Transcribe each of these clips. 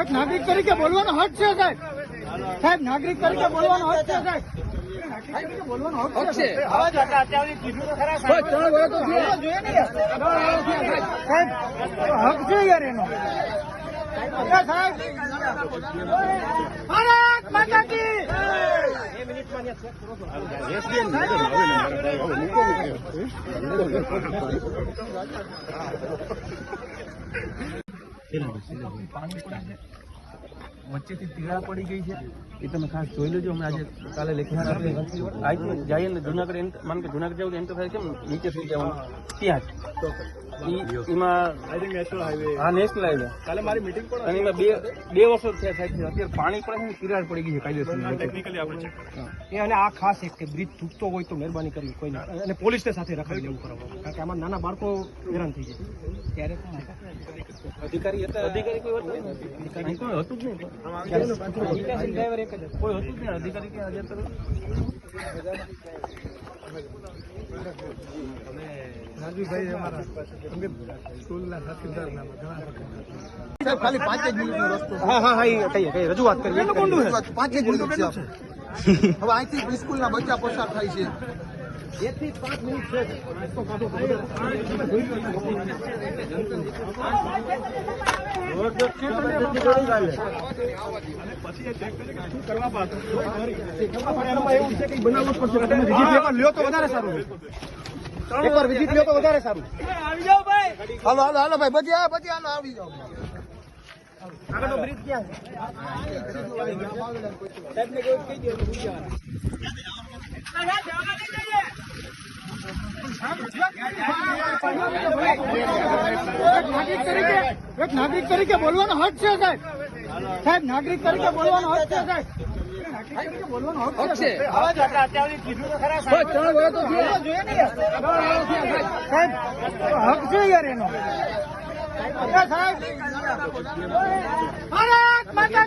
એક નાગરિક તરીકે બોલવાનો હક છે સાહેબ. સાહેબ નાગરિક તરીકે બોલવાનો હક છે સાહેબ. બોલવાનો હક છે. સાહેબ. યાર. હક છે યાર એનો. ભારત માતા કી બે વચ્ચેથી તીરા પડી ગઈ છે? એ તમે ખાસ જોઈ લેજો. અમે આજે કાલે લખ્યા આપણે આજ જઈએ ને જુનાગઢ એમ માન કે જુનાગઢ જવું એન્ટર થાય કેમ નીચે થઈ જવાનું. ત્યાં જ એમાં હા નેશનલ હાઈવે કાલે મારી meeting પણ અને એમાં બે બે વર્ષો થયા સાહેબ અત્યારે પાણી પડે છે તિરાડ પડી ગઈ છે કાયદેસર ટેકનિકલી આપણે એ અને આ ખાસ એક કે બ્રિજ તૂટતો હોય તો મહેરબાની કરવી કોઈ ના અને પોલીસને સાથે રખાવી લેવું કરવા કારણ કે આમાં નાના બાળકો હેરાન થઈ જાય ત્યારે અધિકારી હતા. અધિકારી કોઈ હતું જ નહીં. ખાલી પાંચ જ રસ્તો. હા હા હા એ કહીએ કહીએ રજૂઆત કરીએ. પાંચ જ મિનિટ છે. હવે અહીંથી સ્કૂલના બચ્ચા પસાર થાય છે. એક થી પાંચ છે. છે તો વધારે સારું. હાલો હાલો હાલો, ભાઈ, બધી બધી હાલો, આવી જાઓ. આગળનો બ્રિજ ક્યાં સાહેબ ને કહ્યું કહી દો નાગરિક તરીકે એક નાગરિક તરીકે બોલવાનો હક છે સાહેબ. સાહેબ નાગરિક તરીકે બોલવાનો હક છે સાહેબ. છે ભારત માતા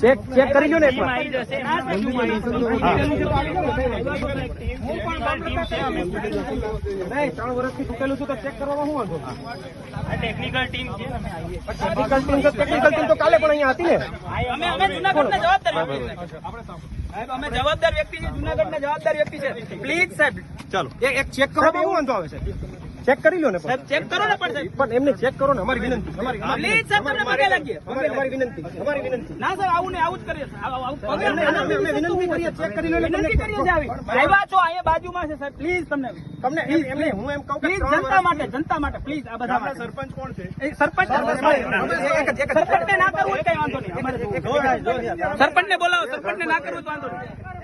ચેક ચેક કરી લો ને ત્રણ વર્ષથી ચૂકેલું છું તો ચેક કરવામાં શું વાંધો ટેકનિકલ ટીમ તો ટેકનિકલ ટીમ તો કાલે પણ અહીંયા હતી ને. જવાબદાર છે. સાહેબ અમે જવાબદાર વ્યક્તિ છે જુનાગઢના જવાબદાર વ્યક્તિ છે. પ્લીઝ સાહેબ ચાલો. એક ચેક કરો શું વાંધો આવે છે ચેક કરી લો ને સાહેબ ચેક કરો ને પણ સાહેબ. પણ એમને ચેક કરો ને અમારી વિનંતી. અમારી અમારી પ્લીઝ સાહેબ તમને પગે લાગીએ. અમારી અમારી વિનંતી. અમારી વિનંતી. ના સર આવું ને આવું જ કરીએ. sir. આવું- આવું પગે અમે અમે- અમે વિનંતી કરીએ ચેક કરી લો વિનંતી કરીએ આવી આવ્યા છો અહીંયા બાજુમાં છે સાહેબ. પ્લીઝ તમને. તમને એમ- એમ હું એમ કહું પ્લીઝ જનતા માટે જનતા માટે પ્લીઝ આ બધા માટે. સરપંચ કોણ છે? એ સરપંચ સરપંચને ના કરવું કઈ વાંધો નહીં. બોલાવો ના કરવું તો વાંધો નહીં.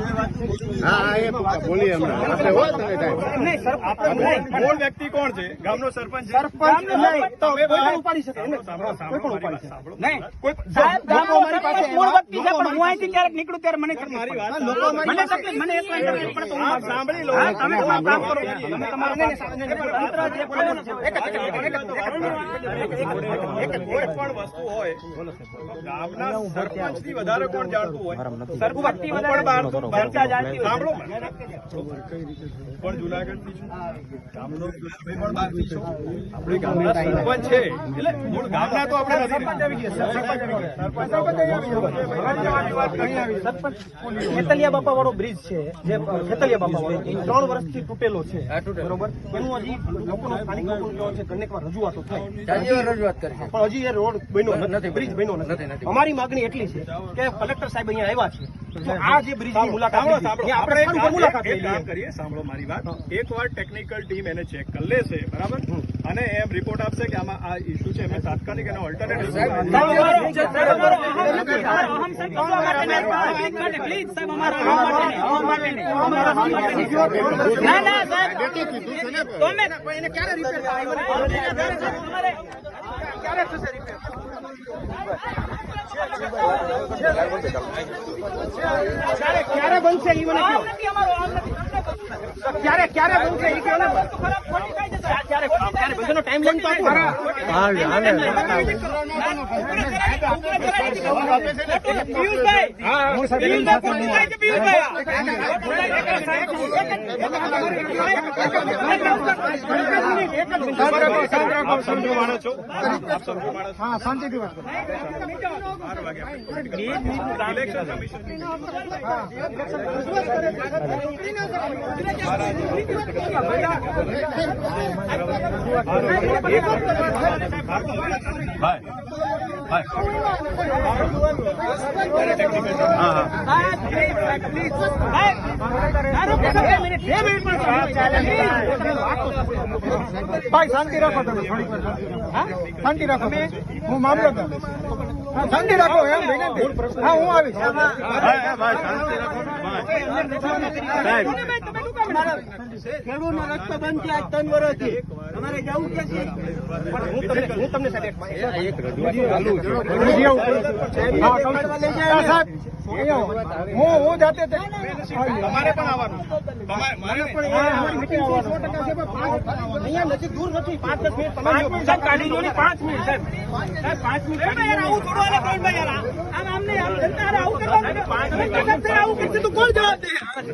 હા હા એ બોલીએ હમણાં. આપણે હોય તમે ટાઈમ. નહીં સર આપણે મૂળ વ્યક્તિ કોણ છે? ગામનો સરપંચ સરપંચ નહીં. તો કોઈ પણ ઉપાડી શકે. એમને કોઈ પણ ઉપાડી શકે. નહીં. કોઈ સાહેબ લોકો અમારી પાસે મૂળ વ્યક્તિ છે પણ હું અહીંથી ક્યારેક નીકળું ત્યારે મને મારી વાત લોકો મને તકલીફ મને એક વાર તકલીફ તો હું સાંભળી લો. તમે તમારું કામ કરો. તમે તમે તમારું તમારું કામ કામ કરો. કરો. તંત્ર જે બોલે એક એક એક જ એક જ કોઈ પણ વસ્તુ હોય ગામના સરપંચથી વધારે કોણ જાણતું હોય? સરપંચથી વધારે સાંભળો પણ છું. આપણે ગામના સરપંચ છે. એટલે મૂળ ગામના તો આપણે ખેતલિયા બાપા વાળો બ્રિજ છે જે ખેતલિયા બાપા વાળો એ ત્રણ વર્ષથી તૂટેલો છે. બરોબર? એનું હજી લોકોનો સ્થાનિક છે ઘણી વાર રજૂઆતો થઈ. પણ હજી એ રોડ બન્યો નથી બ્રિજ બન્યો નથી. અમારી માંગણી એટલી છે કે કલેક્ટર સાહેબ અહીંયા આવ્યા છે. તો આ જે બ્રિજની મુલાકાત આપણે મુલાકાત એક લઈ કામ કરીએ સાંભળો મારી વાત. એકવાર ટેકનિકલ ટીમ એને ચેક કરી લેશે બરાબર? અને એમ રિપોર્ટ આપશે કે આમાં આ ઇસ્યુ છે. એમને તાત્કાલિક એનો ઓલ્ટરનેટિવ ક્યારે રિપેર ક્યારે થશે? ક્યારે ક્યારે બનશે એ મને. ક્યારે ક્યારે બનશે એ કહો ટાઈમ લાઈન તો ઇલેક્શન ભાઈ શાંતિ રાખો તમે થોડીક વાર શાંતિ રાખો. હા? શાંતિ રાખો તમે. હું મામલો હા, શાંતિ રાખો એમ વિનંતી હા હું આવીશ ખેડૂતનો રસ્તો બંધ આજ ત્રણ વર્ષથી તમારે જવું છે હું તમને હું તમને સાહેબ એક હું હું જાતે તે- તમારે પણ આવવાનું મારે નહીં. અમારી છે, સો ટકા છે, અહીંયા નજીક દૂર નથી. પાંચ દસ મિનિટ પાંચ મિનિટ કાઢી દો ને પાંચ મિનિટ સાહેબ. સાહેબ પાંચ મિનિટ કાઢી આવું થોડું હાલે પ્રવીણભાઈ યાર. આમ આમ આમ જનતા આવું કરવાનું ને. તમે આવું કરશે તો કોણ જવાબ દે?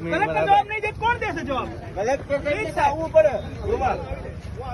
કલેક્ટર જવાબ નહીં દે કોણ દેશે જવાબ? કલેક્ટર આવવું કી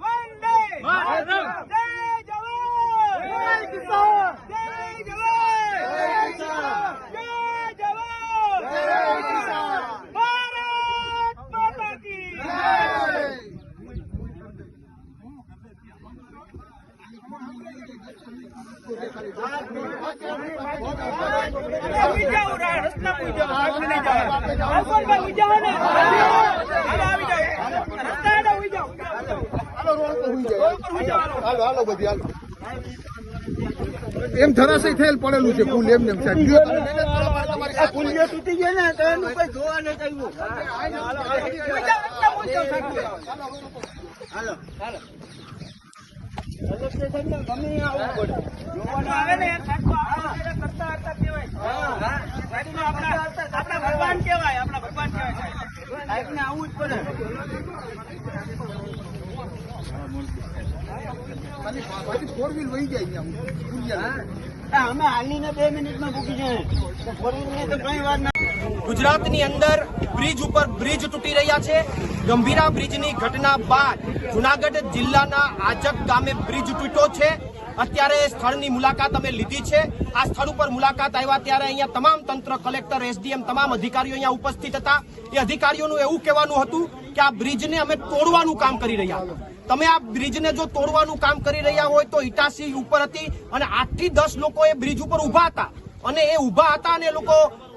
વંદે માતરમ. જય જવાન જય કિસાન જય જવાન જય કિસાન જય જવાન જય કિસાન ભારત માતા કી ઉઈ જાઓ રા, રસ્તા જાઓ, આગળ નહીં જવાય. અલ્પોનભાઈ ઉઈ જાઓ ને. હાલો, આવી જાઓ. રસ્તા હેઠળ ઉઈ જાઓ. રોડ પર ઉઈ જાઓ, હાલો. એમ ધરાશય થયેલ પડેલું છે ફૂલ એમ નેમ સાહેબ જો તૂટી ગયો ને તો એનું કઈ જોવા નથી કહ્યું જાઓ, રસ્તા ભગવાન કહેવાય આપણા ભગવાન કહેવાય સાહેબ. આવવું જ પડે ફોર વ્હીલ વહી જાય અહીંયા અમે હાલીને બે મિનિટમાં ભૂકી જાય ફોર વ્હીલની તો કઈ વાત ગુજરાતની અંદર બ્રિજ ઉપર બ્રિજ તૂટી રહ્યા છે. ગંભીરા બ્રિજની ઘટના બાદ જુનાગઢ જિલ્લાના આજક ગામે બ્રિજ તૂટ્યો છે. અત્યારે સ્થળની મુલાકાત અમે લીધી છે. આ સ્થળ ઉપર મુલાકાત આવ્યા ત્યારે અહીંયા તમામ તંત્ર કલેક્ટર એસડીએમ તમામ અધિકારીઓ અહીંયા ઉપસ્થિત હતા. એ અધિકારીઓનું એવું કહેવાનું હતું કે આ બ્રિજને અમે તોડવાનું કામ કરી રહ્યા. તમે આ બ્રિજને જો તોડવાનું કામ કરી રહ્યા હોય તો ઇટાસી ઉપર હતી અને આઠથી દસ લોકો એ બ્રિજ ઉપર ઊભા હતા. અને એ ઊભા હતા અને એ લોકો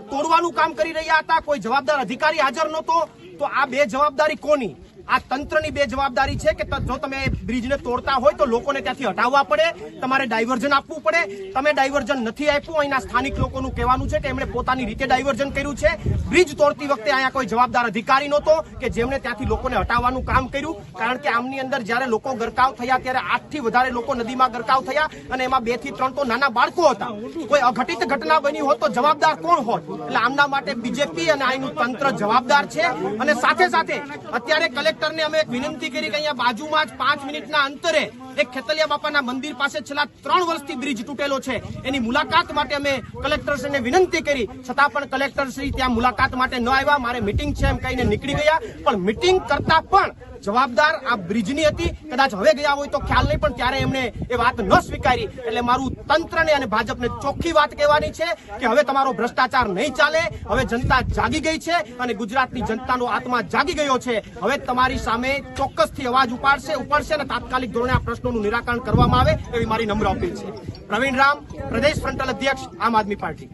તોડવાનું કામ કરી રહ્યા હતા. કોઈ જવાબદાર અધિકારી હાજર નહોતો. તો આ બે જવાબદારી કોની? આ તંત્રની બે જવાબદારી છે કે જો તમે બ્રિજને તોડતા હોય તો લોકોને ત્યાંથી હટાવવા પડે. તમારે ડાયવર્ઝન આપવું પડે. તમે ડાયવર્ઝન નથી આપ્યું, અહીંના સ્થાનિક લોકોનું કહેવાનું છે કે એમણે પોતાની રીતે ડાયવર્ઝન કર્યું છે. બ્રિજ તોડતી વખતે અહીંયા કોઈ જવાબદાર અધિકારી નહોતો કે જેમણે ત્યાંથી લોકોને હટાવવાનું કામ કર્યું. કારણ કે આમની અંદર જ્યારે લોકો ગરકાવ થયા, ત્યારે આઠથી વધારે લોકો નદીમાં ગરકાવ થયા અને એમાં બેથી ત્રણ તો નાના બાળકો હતા. કોઈ અઘટિત ઘટના બની હોત તો જવાબદાર કોણ હોત? એટલે આમના માટે બીજેપી અને અહીંનું તંત્ર જવાબદાર છે. અને સાથે સાથે અત્યારે કલેક્ટરને અમે એક વિનંતી કરી કે અહીંયા બાજુમાં જ પાંચ મિનિટ મિનિટના અંતરે એક ખેતલિયા બાપાના મંદિર પાસે છેલ્લા ત્રણ વર્ષથી બ્રિજ તૂટેલો છે. એની મુલાકાત માટે અમે કલેક્ટરશ્રીને વિનંતી કરી. છતાં પણ કલેક્ટરશ્રી ત્યાં મુલાકાત માટે ન આવ્યા. મારે મિટિંગ છે એમ કહીને નીકળી ગયા. પણ મિટિંગ કરતા પણ જવાબદાર આ બ્રિજની હતી. કદાચ હવે ગયા હોય તો ખ્યાલ નહીં, પણ ત્યારે એમણે એ વાત ન સ્વીકારી. એટલે મારું તંત્રને અને ભાજપને ચોખ્ખી વાત કહેવાની છે કે હવે તમારો ભ્રષ્ટાચાર નહીં ચાલે, હવે જનતા જાગી ગઈ છે અને ગુજરાતની જનતાનો આત્મા જાગી ગયો છે. હવે તમારી સામે ચોક્કસથી અવાજ ઉપાડશે ઉપાડશે અને તાત્કાલિક ધોરણે આ પ્રશ્નોનું નિરાકરણ કરવામાં આવે એવી મારી નમ્ર અપીલ છે. પ્રવીણ રામ, પ્રદેશ ફ્રન્ટલ અધ્યક્ષ, આમ આદમી પાર્ટી.